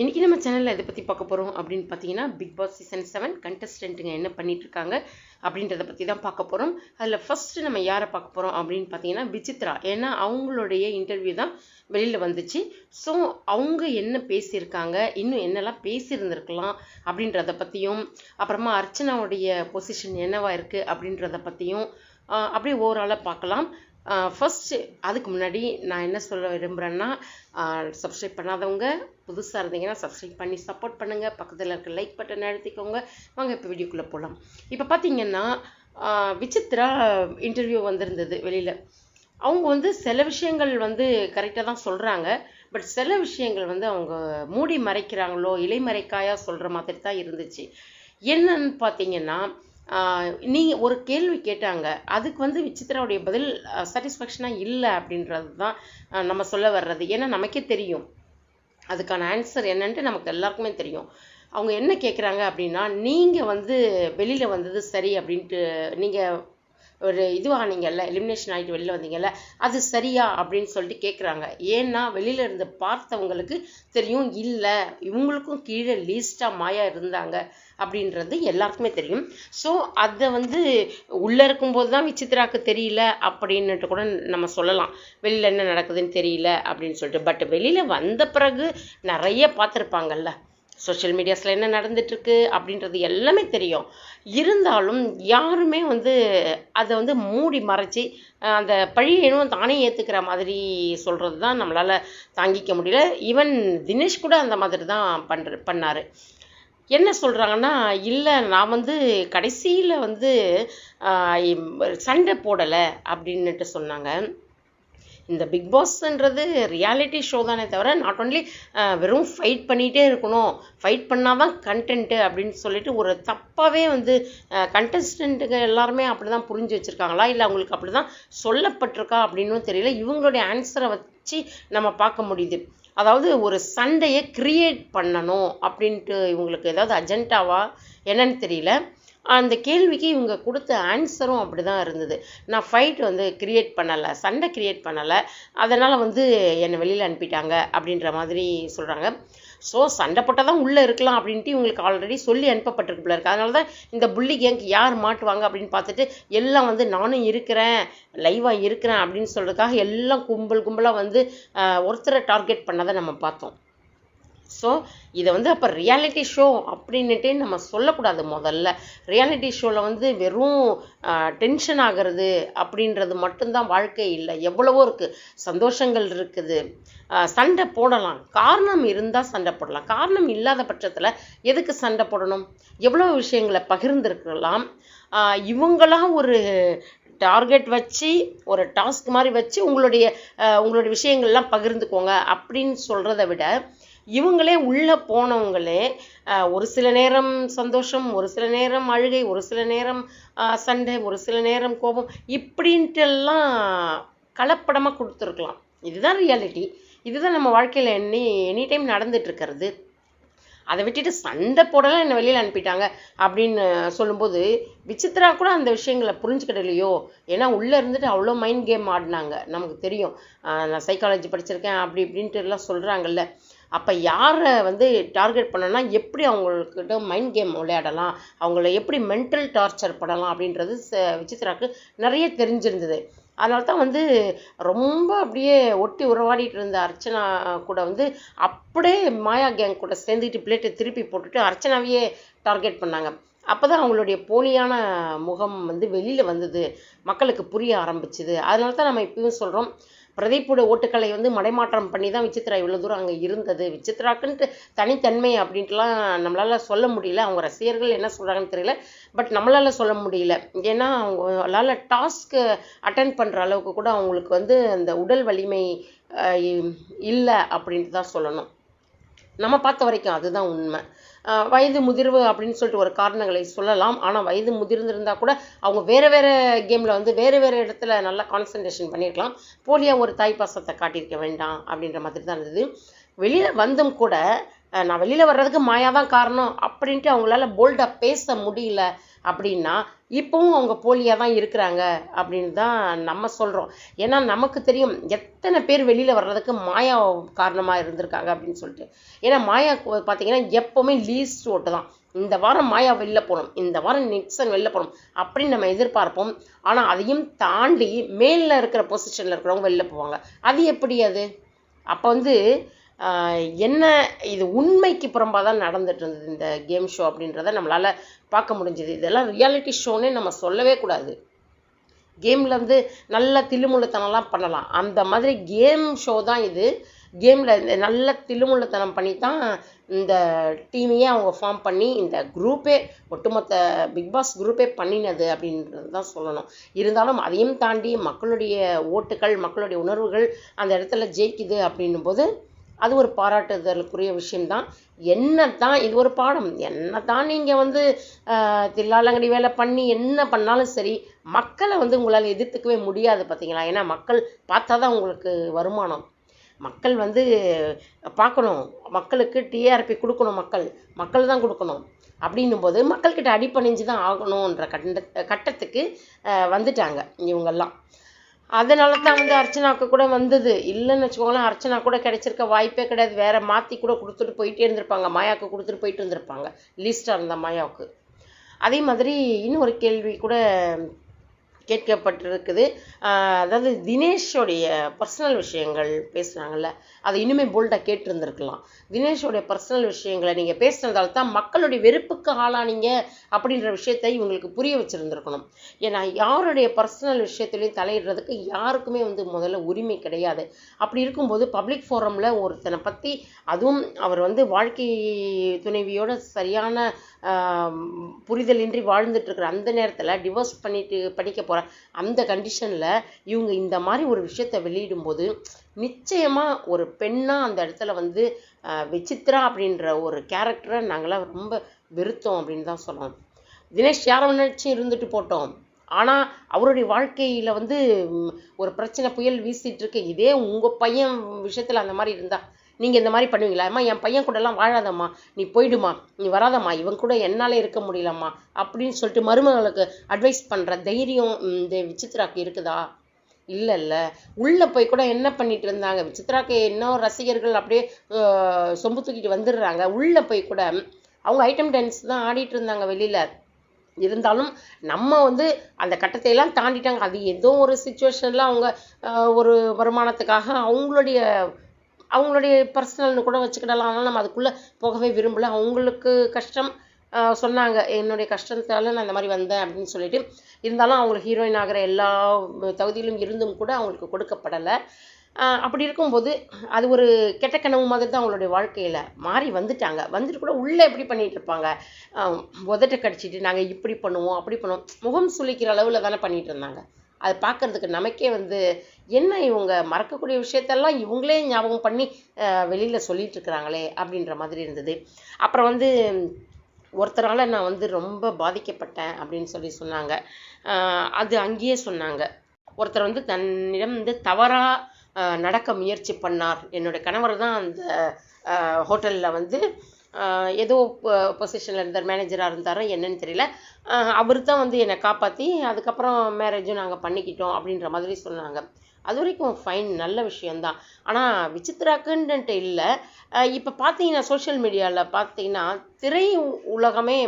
இன்றைக்கி நம்ம சேனலில் எதை பற்றி பார்க்க போகிறோம் அப்படின்னு பார்த்தீங்கன்னா பிக் பாஸ் சீசன் செவன் கண்டஸ்டண்ட்டுங்க என்ன பண்ணிகிட்ருக்காங்க அப்படின்றத பற்றி தான் பார்க்க போகிறோம் அதில் ஃபஸ்ட்டு நம்ம யாரை பார்க்க போகிறோம் அப்படின்னு பார்த்தீங்கன்னா விசித்ரா. ஏன்னா அவங்களுடைய இன்டர்வியூ தான் வெளியில் வந்துச்சு. ஸோ அவங்க என்ன பேசியிருக்காங்க இன்னும் என்னெல்லாம் பேசியிருந்திருக்கலாம் அப்படின்றத பற்றியும் அப்புறமா அர்ச்சனாவுடைய பொசிஷன் என்னவாக இருக்குது அப்படின்றத பற்றியும் அப்படியே ஓவராலாக பார்க்கலாம். ஃபஸ்ட்டு அதுக்கு முன்னாடி நான் என்ன சொல்ல விரும்புகிறேன்னா சப்ஸ்கிரைப் பண்ணாதவங்க புதுசாக இருந்தீங்கன்னா சப்ஸ்கிரைப் பண்ணி சப்போர்ட் பண்ணுங்கள் பக்கத்தில் இருக்க லைக் பட்டன் அழுத்திக்கோங்க. வாங்க இப்போ வீடியோக்குள்ளே போகலாம் இப்போ பார்த்தீங்கன்னா விசித்ரா இன்டர்வியூ வந்திருந்தது வெளியில். அவங்க வந்து சில விஷயங்கள் வந்து கரெக்டாக தான் சொல்கிறாங்க பட் சில விஷயங்கள் வந்து அவங்க மூடி மறைக்கிறாங்களோ இலைமறைக்காயாக சொல்கிற மாதிரி தான் இருந்துச்சு. என்னன்னு பார்த்தீங்கன்னா நீங்கள் ஒரு கேள்வி கேட்டாங்க. அதுக்கு வந்து விசித்ராவுடைய பதில் சாட்டிஸ்ஃபேக்ஷனாக இல்லை அப்படின்றது தான் நம்ம சொல்ல வர்றது. ஏன்னா நமக்கே தெரியும். அதுக்கான ஆன்சர் என்னன்ட்டு நமக்கு எல்லாருக்குமே தெரியும். அவங்க என்ன கேட்குறாங்க அப்படின்னா நீங்கள் வந்து வெளியில் வந்தது சரி அப்படின்ட்டு நீங்கள் ஒரு இதுவானீங்கல்ல எலிமினேஷன் ஆகிட்டு வெளியில் வந்தீங்கல்ல அது சரியா அப்படின்னு சொல்லிட்டு கேட்குறாங்க ஏன்னா வெளியில் இருந்து பார்த்தவங்களுக்கு தெரியும் இல்லை இவங்களுக்கும் கீழே லீஸ்ட்டாக மாயா இருந்தாங்க அப்படின்றது எல்லாருக்குமே தெரியும். ஸோ அதை வந்து உள்ளே இருக்கும்போது தான் விசித்ராக்கு தெரியல அப்படின்னுட்டு கூட நம்ம சொல்லலாம். வெளியில் என்ன நடக்குதுன்னு தெரியல அப்படின்னு சொல்லிட்டு. பட் வெளியில் வந்த பிறகு நிறைய பார்த்துருப்பாங்கல்ல. சோஷியல் மீடியாஸில் என்ன நடந்துட்டுருக்கு அப்படின்றது எல்லாமே தெரியும். இருந்தாலும் யாருமே வந்து அதை வந்து மூடி மறைச்சி அந்த பழியனும் தானே ஏற்றுக்கிற மாதிரி சொல்கிறது தான் நம்மளால் தாங்கிக்க முடியல. ஈவன் தினேஷ் கூட அந்த மாதிரி தான் பண்ணுற பண்ணார். என்ன சொல்கிறாங்கன்னா இல்லை நான் வந்து கடைசியில் வந்து சண்டை போடலை அப்படின்னுட்டு சொன்னாங்க. இந்த பிக் பாஸ்ன்றது ரியாலிட்டி ஷோ தானே தவிர நாட் ஒன்லி வெறும் ஃபைட் பண்ணிகிட்டே இருக்கணும். ஃபைட் பண்ணால் தான் கண்டென்ட்டு அப்படின்னு சொல்லிட்டு ஒரு தப்பாகவே வந்து கண்டஸ்டண்ட்டுங்க எல்லாருமே அப்படி தான் புரிஞ்சு வச்சுருக்காங்களா? இல்லை அவங்களுக்கு அப்படி தான் சொல்லப்பட்டிருக்கா அப்படின்னும் தெரியல. இவங்களுடைய ஆன்சரை வச்சு நம்ம பார்க்க முடியுது. அதாவது ஒரு சண்டையை க்ரியேட் பண்ணணும் அப்படின்ட்டு இவங்களுக்கு ஏதாவது அஜெண்டாவா என்னன்னு தெரியல. அந்த கேள்விக்கு இவங்க கொடுத்த ஆன்சரும் அப்படி தான் இருந்தது. நான் ஃபைட் வந்து கிரியேட் பண்ணலை சண்டை கிரியேட் பண்ணலை. அதனால் வந்து என்னை வெளியில் அனுப்பிட்டாங்க அப்படின்ற மாதிரி சொல்கிறாங்க ஸோ சண்டை போட்டால் தான் உள்ளே இருக்கலாம் அப்படின்ட்டு இவங்களுக்கு ஆல்ரெடி சொல்லி அனுப்பப்பட்டிருக்கு போல இருக்கு. அதனால தான் இந்த புள்ளி கேங்க் யார் மாட்டுவாங்க அப்படின்னு பார்த்துட்டு எல்லாம் வந்து நானும் இருக்கிறேன் லைவாக இருக்கிறேன் அப்படின்னு சொல்கிறதுக்காக எல்லாம் கும்பல் கும்பலாக வந்து ஒருத்தரை டார்கெட் பண்ணதை நம்ம பார்த்தோம். ஸோ இதை வந்து அப்போ ரியாலிட்டி ஷோ அப்படின்னுட்டே நம்ம சொல்லக்கூடாது முதல்ல. ரியாலிட்டி ஷோவில் வந்து வெறும் டென்ஷன் ஆகிறது அப்படின்றது மட்டும்தான் வாழ்க்கை இல்லை. எவ்வளவோ இருக்குது சந்தோஷங்கள் இருக்குது. சண்டை போடலாம். காரணம் இருந்தால் சண்டை போடலாம். காரணம் இல்லாத பட்சத்தில் எதுக்கு சண்டை போடணும்? எவ்வளோ விஷயங்களை பகிர்ந்துருக்கலாம்? இவங்களாம் ஒரு டார்கெட் வச்சு ஒரு டாஸ்க் மாதிரி வச்சு உங்களுடைய உங்களுடைய விஷயங்கள்லாம் பகிர்ந்துக்கோங்க அப்படின்னு சொல்கிறத விட இவங்களே உள்ளே போனவங்களே ஒரு சில நேரம் சந்தோஷம் ஒரு சில நேரம் அழுகை ஒரு சில நேரம் சண்டை ஒரு சில நேரம் கோபம் இப்படின்ட்டு எல்லாம் கலப்படமாக கொடுத்துருக்கலாம். இதுதான் ரியாலிட்டி. இதுதான் நம்ம வாழ்க்கையில் எனி எனி டைம் நடந்துட்டுருக்கிறது. அதை விட்டுட்டு சண்டை போடலாம் என்னை வெளியில் அனுப்பிட்டாங்க அப்படின்னு சொல்லும்போது விசித்ரா கூட அந்த விஷயங்களை புரிஞ்சுக்கிடலையோ? ஏன்னா உள்ளே இருந்துட்டு அவ்வளோ மைண்ட் கேம் ஆடினாங்க. நமக்கு தெரியும். நான் சைக்காலஜி படிச்சிருக்கேன் அப்படி இப்படின்ட்டு எல்லாம் சொல்கிறாங்கல்ல அப்போ யாரை வந்து டார்கெட் பண்ணனா எப்படி அவங்கக்கிட்ட மைண்ட் கேம் விளையாடலாம் அவங்கள எப்படி மென்டல் டார்ச்சர் பண்ணலாம் அப்படின்றது ச- விசித்ராக்கு நிறைய தெரிஞ்சிருந்தது. அதனால தான் வந்து ரொம்ப அப்படியே ஒட்டி உறவாடிட்டு இருந்த அர்ச்சனா கூட வந்து அப்படியே மாயா கேங் கூட சேர்ந்துக்கிட்டு பிளேட்டை திருப்பி போட்டுட்டு அர்ச்சனாவையே டார்கெட் பண்ணாங்க. அப்போ தான் அவங்களுடைய போலியான முகம் வந்து வெளியில் வந்தது மக்களுக்கு புரிய ஆரம்பிச்சுது. அதனால தான் நம்ம இப்பயும் சொல்கிறோம் பிரதீப்போட ஓட்டுக்களை வந்து மடைமாற்றம் பண்ணி தான் விசித்ரா இவ்வளோ தூரம் அங்கே இருந்தது. விசித்ராக்குன்ட்டு தனித்தன்மை அப்படின்ட்டுலாம் நம்மளால் சொல்ல முடியல. அவங்க ரசிகர்கள் என்ன சொல்கிறாங்கன்னு தெரியல. பட் நம்மளால் சொல்ல முடியல. ஏன்னா அவங்களால டாஸ்க்கு அட்டன் பண்ணுற அளவுக்கு கூட அவங்களுக்கு வந்து அந்த உடல் வலிமை இல்லை அப்படின்ட்டு தான் சொல்லணும். நம்ம பார்த்த வரைக்கும் அதுதான் உண்மை. வயது முதிர்வு அப்படின்னு சொல்லிட்டு ஒரு காரணங்களை சொல்லலாம். ஆனால் வயது முதிர்ந்திருந்தால் கூட அவங்க வேறு வேறு கேமில் வந்து வேறு வேறு இடத்துல நல்லா கான்சன்ட்ரேஷன் பண்ணியிருக்கலாம் போலியாக ஒரு தாய் பாசத்தை காட்டியிருக்க வேண்டாம் அப்படின்ற மாதிரி தான் இருந்தது. வெளியில் வந்தும் கூட நான் வெளியில் வர்றதுக்கு மாயா தான் காரணம் அப்படின்ட்டு அவங்களால போல்டாக பேச முடியல. அப்படின்னா இப்போவும் அவங்க போலியாக தான் இருக்கிறாங்க அப்படின்னு தான் நம்ம சொல்கிறோம் ஏன்னா நமக்கு தெரியும் எத்தனை பேர் வெளியில் வர்றதுக்கு மாயா காரணமாக இருந்திருக்காங்க அப்படின்னு சொல்லிட்டு. ஏன்னா மாயா பார்த்தீங்கன்னா எப்போவுமே லீஸ்ட் ஓட்டு தான். இந்த வாரம் மாயா வெளில போகணும் இந்த வாரம் நிக்சன் வெளில போகணும் அப்படின்னு நம்ம எதிர்பார்ப்போம். ஆனால் அதையும் தாண்டி மேலில் இருக்கிற பொசிஷனில் இருக்கிறவங்க வெளில போவாங்க. அது எப்படி அது? அப்போ வந்து என்ன இது உண்மைக்கு புறம்பாக தான் நடந்துட்டு இருந்தது இந்த கேம் ஷோ அப்படின்றத நம்மளால் பார்க்க முடிஞ்சது. இதெல்லாம் ரியாலிட்டி ஷோன்னே நம்ம சொல்லவே கூடாது. கேமில் வந்து நல்ல தில்லுமுள்ளத்தனம்லாம் பண்ணலாம். அந்த மாதிரி கேம் ஷோ தான் இது. கேமில் நல்ல தில்லுமுள்ளத்தனம் பண்ணி தான் இந்த டீமையே அவங்க ஃபார்ம் பண்ணி இந்த குரூப்பே ஒட்டுமொத்த பிக் பாஸ் குரூப்பே பண்ணினது அப்படின்றது தான் சொல்லணும். இருந்தாலும் அதையும் தாண்டி மக்களுடைய ஓட்டுகள் மக்களுடைய உணர்வுகள் அந்த இடத்துல ஜெயிக்குது அப்படின்னும் போது அது ஒரு பாராட்டுதலுக்குரிய விஷயம்தான். என்ன தான் இது ஒரு பாடம். என்ன தான் நீங்கள் வந்து தில்லாலங்கடி வேலை பண்ணி என்ன பண்ணாலும் சரி மக்களை வந்து உங்களால் எதிர்த்துக்கவே முடியாது பார்த்தீங்களா ஏன்னா மக்கள் பார்த்தா தான் உங்களுக்கு வருமானம். மக்கள் வந்து பார்க்கணும். மக்களுக்கு டிஆர்பி கொடுக்கணும் மக்கள். மக்கள் தான் கொடுக்கணும். அப்படின்னும் போது மக்கள்கிட்ட அடிப்பணிஞ்சு தான் ஆகணுன்ற கட்ட கட்டத்துக்கு வந்துட்டாங்க இவங்கெல்லாம். அதனால தான் வந்து அர்ச்சனாவுக்கு கூட வந்தது. இல்லைன்னு வச்சுக்கோங்களேன் அர்ச்சனா கூட கிடைச்சிருக்க வாய்ப்பே கிடையாது. வேற மாற்றி கூட கொடுத்துட்டு போயிட்டே இருந்திருப்பாங்க. மாயாவுக்கு கொடுத்துட்டு போயிட்டு இருந்திருப்பாங்க. லீஸ்டாக இருந்த மாயாவுக்கு. அதே மாதிரி இன்னொரு கேள்வி கூட கேட்கப்பட்டிருக்குது. அதாவது தினேஷோடைய பர்சனல் விஷயங்கள் பேசுகிறாங்கல்ல அதை இன்னுமே போல்டாக கேட்டிருந்துருக்கலாம். தினேஷோடைய பர்சனல் விஷயங்களை நீங்கள் பேசுனதால் தான் மக்களுடைய வெறுப்புக்கு ஆளானீங்க அப்படின்ற விஷயத்தை இவங்களுக்கு புரிய வச்சுருந்துருக்கணும். ஏன்னா யாருடைய பர்சனல் விஷயத்துலையும் தலையிடுறதுக்கு யாருக்குமே வந்து முதல்ல உரிமை கிடையாது. அப்படி இருக்கும்போது பப்ளிக் ஃபோரமில் ஒருத்தனை பற்றி அதுவும் அவர் வந்து வாழ்க்கை துணைவியோட சரியான புரிதலின்றி வாழ்ந்துட்டுருக்குற அந்த நேரத்தில் டிவோர்ஸ் பண்ணிட்டு படிக்க போகிற அந்த கண்டிஷனில் இவங்க இந்த மாதிரி ஒரு விஷயத்தை வெளியிடும்போது நிச்சயமாக ஒரு பெண்ணாக அந்த இடத்துல வந்து விசித்ரா அப்படின்ற ஒரு கேரக்டரை நாங்களாம் ரொம்ப வெறுத்தோம் அப்படின்னு தான் சொல்லணும். தினேஷ் யாரை நினச்சும் இருந்துட்டு போட்டோம். ஆனால் அவருடைய வாழ்க்கையில் வந்து ஒரு பிரச்சனை புயல் வீசிகிட்டு இருக்கு இதே உங்கள் பையன் விஷயத்தில் அந்த மாதிரி இருந்தால் நீங்கள் இந்த மாதிரி பண்ணுவீங்களா? அம்மா என் பையன் கூடலாம் வாழாதம்மா. நீ போயிடுமா. நீ வராதம்மா. இவன் கூட என்னால் இருக்க முடியலம்மா. அப்படின்னு சொல்லிட்டு மருமகளுக்கு அட்வைஸ் பண்ணுற தைரியம் இந்த விசித்ராக்கு இருக்குதா? இல்லை இல்லை. உள்ளே போய் கூட என்ன பண்ணிட்டு இருந்தாங்க? விசித்ராக்கு இன்னும் ரசிகர்கள் அப்படியே சொம்பு தூக்கிட்டு வந்துடுறாங்க. உள்ளே போய் கூட அவங்க ஐட்டம் டான்ஸ் தான் ஆடிட்டு இருந்தாங்க வெளியில். இருந்தாலும் நம்ம வந்து அந்த கட்டத்தையெல்லாம் தாண்டிட்டாங்க. அது ஏதோ ஒரு சுச்சுவேஷனில் அவங்க ஒரு வருமானத்துக்காக அவங்களுடைய அவங்களுடைய பர்சனல்னு கூட வச்சுக்கிடலாம். ஆனால் நம்ம அதுக்குள்ளே போகவே விரும்பல. அவங்களுக்கு கஷ்டம் சொன்னாங்க. என்னுடைய கஷ்டத்தால் நான் இந்த மாதிரி வந்தேன் அப்படின்னு சொல்லிட்டு. இருந்தாலும் அவங்களுக்கு ஹீரோயின் ஆகிற எல்லா தகுதியிலும் இருந்தும் கூட அவங்களுக்கு கொடுக்கப்படலை. அப்படி இருக்கும்போது அது ஒரு கெட்ட கனவு மாதிரி தான் அவங்களுடைய வாழ்க்கையில் மாறி வந்துட்டாங்க. வந்துட்டு கூட உள்ளே எப்படி பண்ணிட்டு இருப்பாங்க? உதட்ட கடிச்சிட்டு நாங்கள் இப்படி பண்ணுவோம் அப்படி பண்ணுவோம் முகம் சுளிக்கிற அளவில் தானே பண்ணிகிட்டு இருந்தாங்க. அதை பார்க்கறதுக்கு நமக்கே வந்து என்ன இவங்க மறக்கக்கூடிய விஷயத்தெல்லாம் இவங்களே ஞாபகம் பண்ணி வெளியில் சொல்லிட்டு இருக்கிறாங்களே அப்படின்ற மாதிரி இருந்தது. அப்புறம் வந்து ஒருத்தரால் நான் வந்து ரொம்ப பாதிக்கப்பட்டேன் அப்படின்னு சொல்லி சொன்னாங்க. அது அங்கேயே சொன்னாங்க. ஒருத்தர் வந்து தன்னிடம் வந்து தவறாக நடக்க முயற்சி பண்ணார். என்னுடைய கணவர் தான் அந்த ஹோட்டலில் வந்து ஏதோ பொசிஷனில் இருந்தார் மேனேஜராக இருந்தாரோ என்னன்னு தெரியல. அவர் தான் வந்து என்னை காப்பாற்றி அதுக்கப்புறம் மேரேஜும் நாங்கள் பண்ணிக்கிட்டோம் அப்படின்ற மாதிரி சொன்னாங்க. அது வரைக்கும் ஃபைன் நல்ல விஷயந்தான் ஆனால் விசித்ராக்குன்ட்டு இல்லை. இப்போ பார்த்தீங்கன்னா சோஷியல் மீடியாவில் பார்த்தீங்கன்னா திரை உலகமே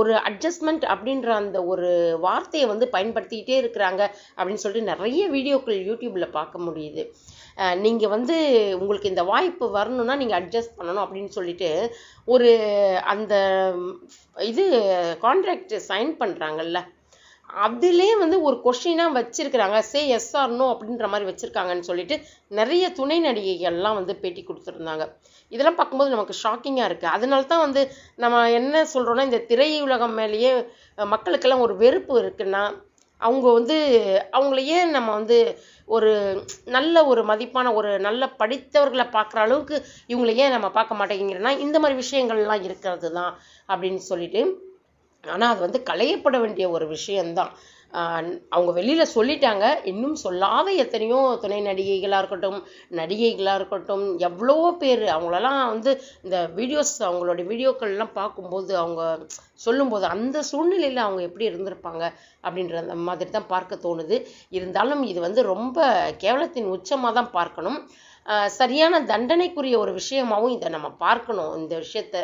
ஒரு அட்ஜஸ்ட்மெண்ட் அப்படின்ற அந்த ஒரு வார்த்தையை வந்து பயன்படுத்திக்கிட்டே இருக்கிறாங்க அப்படின்னு சொல்லிட்டு நிறைய வீடியோக்கள் யூடியூப்பில் பார்க்க முடியுது. நீங்கள் வந்து உங்களுக்கு இந்த வாய்ப்பு வரணும்னா நீங்கள் அட்ஜஸ்ட் பண்ணணும் அப்படின்னு சொல்லிட்டு ஒரு அந்த இது கான்ட்ராக்ட் சைன் பண்ணுறாங்கல்ல அதிலே வந்து ஒரு கொஷினாக வச்சுருக்கிறாங்க. சே எஸ் ஆர் நோ அப்படின்ற மாதிரி வச்சுருக்காங்கன்னு சொல்லிட்டு நிறைய துணை நடிகைகள்லாம் வந்து பேட்டி கொடுத்துருந்தாங்க. இதெல்லாம் பார்க்கும்போது நமக்கு ஷாக்கிங்காக இருக்குது அதனால தான் வந்து நம்ம என்ன சொல்கிறோன்னா இந்த திரையுலகம் மேலேயே மக்களுக்கெல்லாம் ஒரு வெறுப்பு இருக்குன்னா அவங்க வந்து அவங்கள ஏன் நம்ம வந்து ஒரு நல்ல ஒரு மதிப்பான ஒரு நல்ல படித்தவர்களை பார்க்குற அளவுக்கு இவங்களை ஏன் நம்ம பார்க்க மாட்டேங்கிறோன்னா இந்த மாதிரி விஷயங்கள்லாம் இருக்கிறது தான் அப்படின்னு சொல்லிட்டு ஆனால் அது வந்து களையப்பட வேண்டிய ஒரு விஷயந்தான் அவங்க வெளியில் சொல்லிட்டாங்க. இன்னும் சொல்லாத எத்தனையோ துணை நடிகைகளாக இருக்கட்டும் நடிகைகளாக இருக்கட்டும் எவ்வளோ பேர் அவங்களெல்லாம் வந்து இந்த வீடியோஸ் அவங்களோட வீடியோக்கள்லாம் பார்க்கும்போது அவங்க சொல்லும்போது அந்த சூழ்நிலையில் அவங்க எப்படி இருந்திருப்பாங்க அப்படின்ற அந்த மாதிரி தான் பார்க்க தோணுது. இருந்தாலும் இது வந்து ரொம்ப கேவலத்தின் உச்சமாக தான் பார்க்கணும் சரியான தண்டனைக்குரிய ஒரு விஷயமாகவும் இதை நம்ம பார்க்கணும் இந்த விஷயத்த.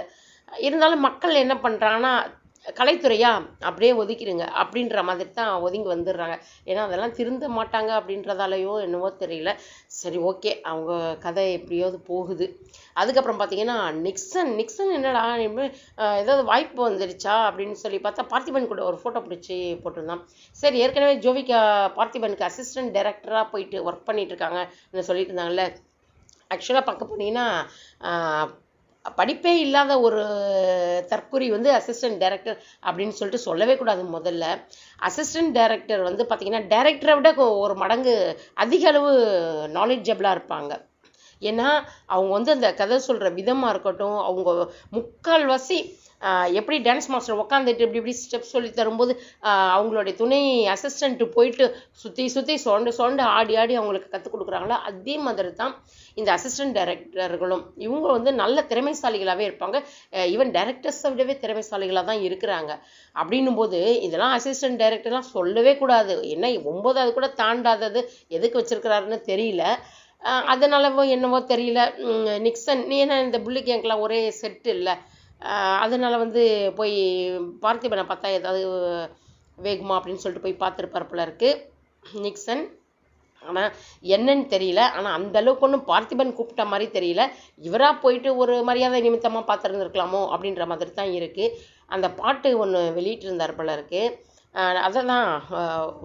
இருந்தாலும் மக்கள் என்ன பண்ணுறாங்கன்னா கலைத்துறையா? அப்படியே ஒதுக்கிடுங்க. அப்படின்ற மாதிரி தான் ஒதுங்கி வந்துடுறாங்க. ஏன்னா அதெல்லாம் திருந்த மாட்டாங்க அப்படின்றதாலையோ என்னவோ தெரியல. சரி ஓகே. அவங்க கதை எப்படியாவது போகுது. அதுக்கப்புறம் பார்த்தீங்கன்னா நிக்சன் நிக்சன் என்னடா ஏதாவது வாய்ப்பு வந்துடுச்சா அப்படின்னு சொல்லி பார்த்தா பார்த்திபன் கூட ஒரு ஃபோட்டோ பிடிச்சி போட்டிருந்தான். சரி ஏற்கனவே ஜோவிகா பார்த்திபனுக்கு அசிஸ்டன்ட் டைரக்டராக போயிட்டு ஒர்க் பண்ணிட்டு இருக்காங்கன்னு சொல்லிட்டு இருந்தாங்கல்ல. ஆக்சுவலாக பார்க்க போனீங்கன்னா படிப்பே இல்லாத ஒரு தற்குறி வந்து அசிஸ்டன்ட் டைரக்டர் அப்படின்னு சொல்லிட்டு சொல்லவே கூடாது முதல்ல. அசிஸ்டன்ட் டைரக்டர் வந்து பார்த்திங்கன்னா டைரக்டரை விட ஒரு மடங்கு அதிக அளவு நாலேஜபிளாக இருப்பாங்க. ஏன்னா அவங்க வந்து அந்த கதை சொல்கிற விதமாக இருக்கட்டும் அவங்க முக்கால்வாசி எப்படி டான்ஸ் மாஸ்டர் உட்காந்துட்டு இப்படி இப்படி ஸ்டெப் சொல்லி தரும்போது அவங்களுடைய துணை அசிஸ்டண்ட்டு போயிட்டு சுற்றி சுற்றி சொண்டு சொண்டு ஆடி ஆடி அவங்களுக்கு கற்றுக் கொடுக்குறாங்களோ? அதே மாதிரி தான் இந்த அசிஸ்டன்ட் டைரக்டர்களும் இவங்க வந்து நல்ல திறமைசாலிகளாகவே இருப்பாங்க. ஈவன் டைரக்டர்ஸை விடவே திறமைசாலிகளாக தான் இருக்கிறாங்க. அப்படின்னும் போது இதெல்லாம் அசிஸ்டன்ட் டைரக்டர்லாம் சொல்லவே கூடாது. என்ன ஒம்பதாவது கூட தாண்டாதது எதுக்கு வச்சிருக்கிறாருன்னு தெரியல. அதனாலவோ என்னவோ தெரியல. நிக்சன் நீ என்ன இந்த புள்ளிக்கு எங்கெல்லாம் ஒரே செட்டு இல்லை. அதனால் வந்து போய் பார்த்திபனை பார்த்தா ஏதாவது வேகுமா அப்படின்னு சொல்லிட்டு போய் பார்த்துருப்பார் போல இருக்குது நிக்சன். ஆனால் என்னன்னு தெரியல. ஆனால் அந்த அளவுக்கு ஒன்றும் பார்த்திபன் கூப்பிட்ட மாதிரி தெரியல. இவராக போயிட்டு ஒரு மரியாதை நிமித்தமாக பார்த்துருந்துருக்கலாமோ அப்படின்ற மாதிரி தான் இருக்குது அந்த பாட்டு ஒன்று வெளியிட்டிருந்தார் போல இருக்குது அதை தான்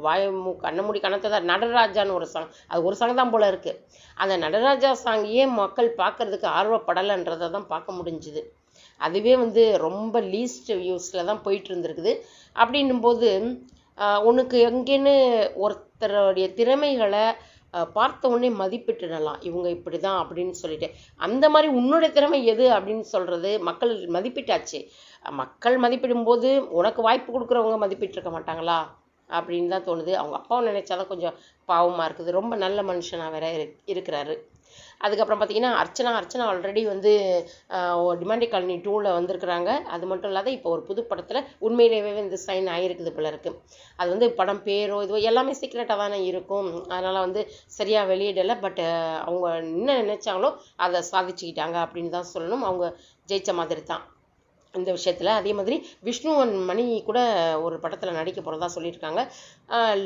வாய் மூ கண்ண மூடி கணத்தை தான் நடராஜான்னு ஒரு சாங் அது ஒரு சாங் தான் போல இருக்குது அந்த நடராஜா சாங்கையே மக்கள் பார்க்கறதுக்கு ஆர்வப்படலைன்றதை தான் பார்க்க முடிஞ்சுது. அதுவே வந்து ரொம்ப லீஸ்ட் வியூஸில் தான் போயிட்டு இருந்திருக்குது. அப்படின்னும்போது உனக்கு எங்கேன்னு ஒருத்தருடைய திறமைகளை பார்த்த உடனே மதிப்பிட்டுடலாம். இவங்க இப்படி தான் அப்படின்னு சொல்லிட்டு. அந்த மாதிரி உன்னோட திறமை எது அப்படின்னு சொல்கிறது மக்கள் மதிப்பிட்டாச்சு. மக்கள் மதிப்பிடும்போது உனக்கு வாய்ப்பு கொடுக்குறவங்க மதிப்பிட்டிருக்க மாட்டாங்களா? அப்படின்னு தான் தோணுது. அவங்க அப்பாவை நினைச்சாதான் கொஞ்சம் பாவமாக இருக்குது. ரொம்ப நல்ல மனுஷனாக வேற இரு இருக்கிறாரு. அதுக்கப்புறம் பார்த்தீங்கன்னா அர்ச்சனா அர்ச்சனா ஆல்ரெடி வந்து டிமாண்டி காலனி டூவில் வந்திருக்கிறாங்க. அது மட்டும் இல்லாத இப்போ ஒரு புது படத்தில் உண்மையிலேயே வந்து சைன் ஆகிருக்குது போல அது வந்து படம் பேரோ இதுவோ எல்லாமே சீக்ரெட்டாக தானே இருக்கும். அதனால் வந்து சரியாக வெளியிடலை. பட் அவங்க என்ன நினச்சாங்களோ அதை சாதிச்சுக்கிட்டாங்க அப்படின்னு தான் சொல்லணும். அவங்க ஜெயிச்ச மாதிரி தான். இந்த விஷயத்தில். அதே மாதிரி விஷ்ணுவன் மணி கூட ஒரு படத்தில் நடிக்க போகிறதா சொல்லியிருக்காங்க.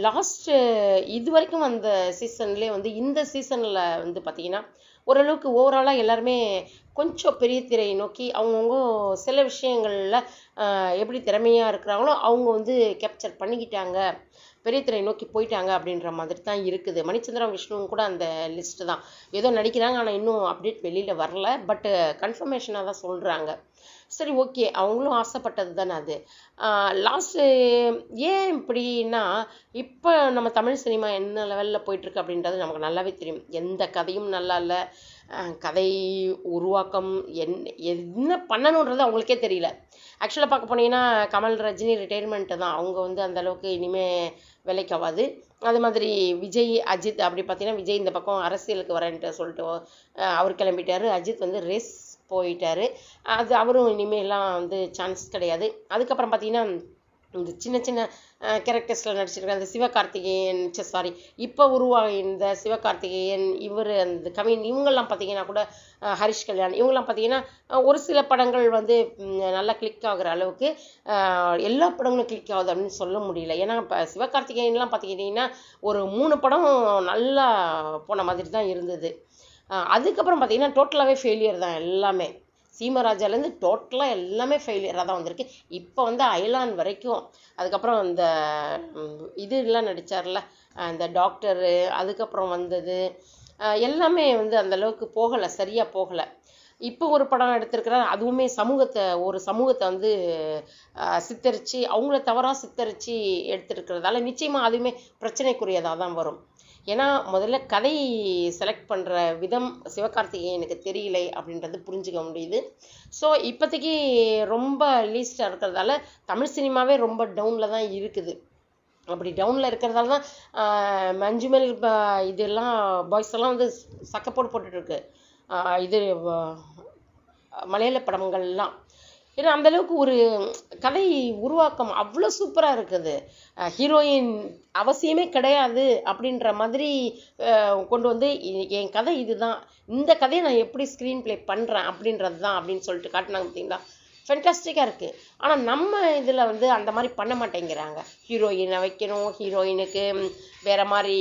லாஸ்ட்டு இது வரைக்கும் அந்த சீசன்லேயே வந்து இந்த சீசனில் வந்து பார்த்திங்கன்னா ஓரளவுக்கு ஓவராலாக எல்லாருமே கொஞ்சம் பெரிய திரை நோக்கி அவங்கவுங்க சில விஷயங்களில் எப்படி திறமையாக இருக்கிறாங்களோ அவங்க வந்து கேப்சர் பண்ணிக்கிட்டாங்க. பெரிய திரை நோக்கி போயிட்டாங்க அப்படின்ற மாதிரி தான் இருக்குது. மணிச்சந்திரன் விஷ்ணுவும் கூட அந்த லிஸ்ட்டு தான். ஏதோ நடிக்கிறாங்க ஆனால் இன்னும் அப்டேட் வெளியில் வரல. பட்டு கன்ஃபர்மேஷனாக தான் சொல்கிறாங்க சரி ஓகே. அவங்களும் ஆசைப்பட்டது தானே அது. லாஸ்ட்டு ஏன் இப்படின்னா இப்போ நம்ம தமிழ் சினிமா என்ன லெவலில் போயிட்டுருக்கு அப்படின்றது நமக்கு நல்லாவே தெரியும். எந்த கதையும் நல்லா இல்லை. கதை உருவாக்கம் என் என்ன பண்ணணுன்றது அவங்களுக்கே தெரியல. ஆக்சுவலாக பார்க்க போனீங்கன்னா கமல் ரஜினி ரிட்டையர்மெண்ட்டு தான். அவங்க வந்து அந்தளவுக்கு இனிமேல் விலைக்காவாது. ஆகாது அது மாதிரி விஜய் அஜித் அப்படி பார்த்தீங்கன்னா விஜய் இந்த பக்கம் அரசியலுக்கு வரேன்ட்டு சொல்லிட்டு அவர் கிளம்பிட்டார். அஜித் வந்து ரேஸ் போயிட்டார். அது அவரும் இனிமேலாம் வந்து சான்ஸ் கிடையாது. அதுக்கப்புறம் பார்த்தீங்கன்னா இந்த சின்ன சின்ன கேரக்டர்ஸில் நடிச்சிருக்க அந்த சிவகார்த்திகேயன் சாரி இப்போ உருவாக சிவகார்த்திகேயன் இவர் அந்த கவின் இவங்கெல்லாம் பார்த்தீங்கன்னா கூட ஹரிஷ் கல்யாண் இவங்கெல்லாம் பார்த்தீங்கன்னா ஒரு சில படங்கள் வந்து நல்லா கிளிக் ஆகுற அளவுக்கு எல்லா படங்களும் கிளிக் ஆகுது அப்படின்னு சொல்ல முடியல. ஏன்னா இப்போ சிவகார்த்திகேயன்லாம் பார்த்துக்கிட்டிங்கன்னா ஒரு மூணு படம் நல்லா போன மாதிரி தான் இருந்தது. அதுக்கப்புறம் பார்த்தீங்கன்னா டோட்டலாகவே ஃபெயிலியர் தான் எல்லாமே. சீமராஜாலேருந்து டோட்டலாக எல்லாமே ஃபெயிலியராக தான் வந்திருக்கு. இப்போ வந்து அயலான் வரைக்கும் அதுக்கப்புறம் இந்த இது எல்லாம் நடித்தார்ல இந்த டாக்டரு அதுக்கப்புறம் வந்தது எல்லாமே வந்து அந்த அளவுக்கு போகலை சரியாக போகலை. இப்போ ஒரு படம் எடுத்திருக்கிறார் அதுவுமே சமூகத்தை ஒரு சமூகத்தை வந்து சித்தரித்து அவங்கள தவறாக சித்தரித்து எடுத்திருக்கிறதால நிச்சயமாக அதுவுமே பிரச்சனைக்குரியதாக தான் வரும். ஏன்னா முதல்ல கதை செலக்ட் பண்ணுற விதம் சிவகார்த்திகேயனுக்கு தெரியலை அப்படின்றது புரிஞ்சுக்க முடியுது. ஸோ இப்போதைக்கு ரொம்ப லீஸ்டாக இருக்கிறதால தமிழ் சினிமாவே ரொம்ப டவுனில் தான் இருக்குது. அப்படி டவுனில் இருக்கிறதால தான் ஆஹ், மஞ்சுமெல் ப- இதெல்லாம் பாய்ஸ் எல்லாம் வந்து சக்கப்போடு போட்டுட்ருக்கு இது மலையாள படங்கள்லாம். ஏன்னா அந்த அளவுக்கு ஒரு கதை உருவாக்கம் அவ்வளோ சூப்பராக இருக்குது. ஹீரோயின் அவசியமே கிடையாது அப்படின்ற மாதிரி கொண்டு வந்து என் கதை இதுதான். இந்த கதையை நான் எப்படி ஸ்க்ரீன் ப்ளே பண்ணுறேன் அப்படின்றது தான் அப்படின்னு சொல்லிட்டு காட்டினாங்க பார்த்தீங்களா? ஃபென்டாஸ்டிக்காக இருக்குது ஆனால் நம்ம இதில் வந்து அந்த மாதிரி பண்ண மாட்டேங்கிறாங்க. ஹீரோயினை வைக்கணும் ஹீரோயினுக்கு வேறு மாதிரி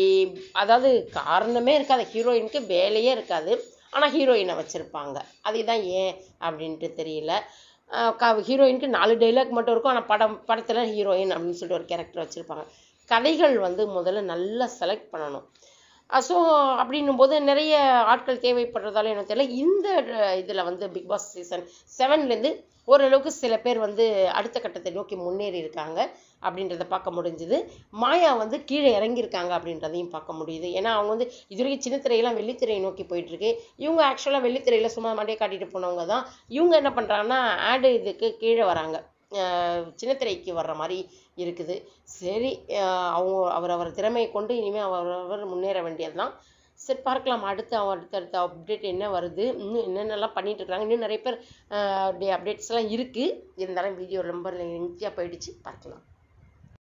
அதாவது காரணமே இருக்காது. ஹீரோயினுக்கு வேலையே இருக்காது. ஆனால் ஹீரோயினை வச்சுருப்பாங்க. அதுதான் ஏன் அப்படின்ட்டு தெரியல. ஹீரோயினுக்கு நாலு டைலாக் மட்டும் இருக்கும். ஆனால் படம் படத்தில் ஹீரோயின் அப்படின்னு சொல்லிட்டு ஒரு கேரக்டர் வச்சுருப்பாங்க. கதைகள் வந்து முதல்ல நல்லா செலக்ட் பண்ணணும். ஸோ அப்படின்னும் போது நிறைய ஆட்கள் தேவைப்படுறதால எனக்கு தெரியல. இந்த இதில் வந்து பிக் பாஸ் சீசன் செவன்லேருந்து ஓரளவுக்கு சில பேர் வந்து அடுத்த கட்டத்தை நோக்கி முன்னேறி இருக்காங்க. அப்படின்றத பார்க்க முடிஞ்சுது. மாயா வந்து கீழே இறங்கியிருக்காங்க அப்படின்றதையும் பார்க்க முடியுது. ஏன்னா அவங்க வந்து இது வரைக்கும் சின்ன திரையெல்லாம் வெள்ளித்திரையை நோக்கி போயிட்டுருக்கு. இவங்க ஆக்சுவலாக வெள்ளித்திரையில் சும்மா மாட்டே காட்டிட்டு போனவங்க தான். இவங்க என்ன பண்ணுறாங்கன்னா ஆடு இதுக்கு கீழே வராங்க. சின்னத்திரைக்கு வர்ற மாதிரி இருக்குது. சரி அவங்க அவர் அவர் திறமையை கொண்டு இனிமேல் அவர் அவர் முன்னேற வேண்டியது தான் சரி பார்க்கலாம். அடுத்து அவன் அடுத்தடுத்த அப்டேட் என்ன வருது? இன்னும் என்னென்னலாம் பண்ணிட்டு இருக்காங்க? இன்னும் நிறைய பேர் அப்டேட்ஸ்லாம் இருக்குது இருந்தாலும் வீடியோ ரொம்ப லென்த்தியாக போயிடுச்சு. பார்க்கலாம்.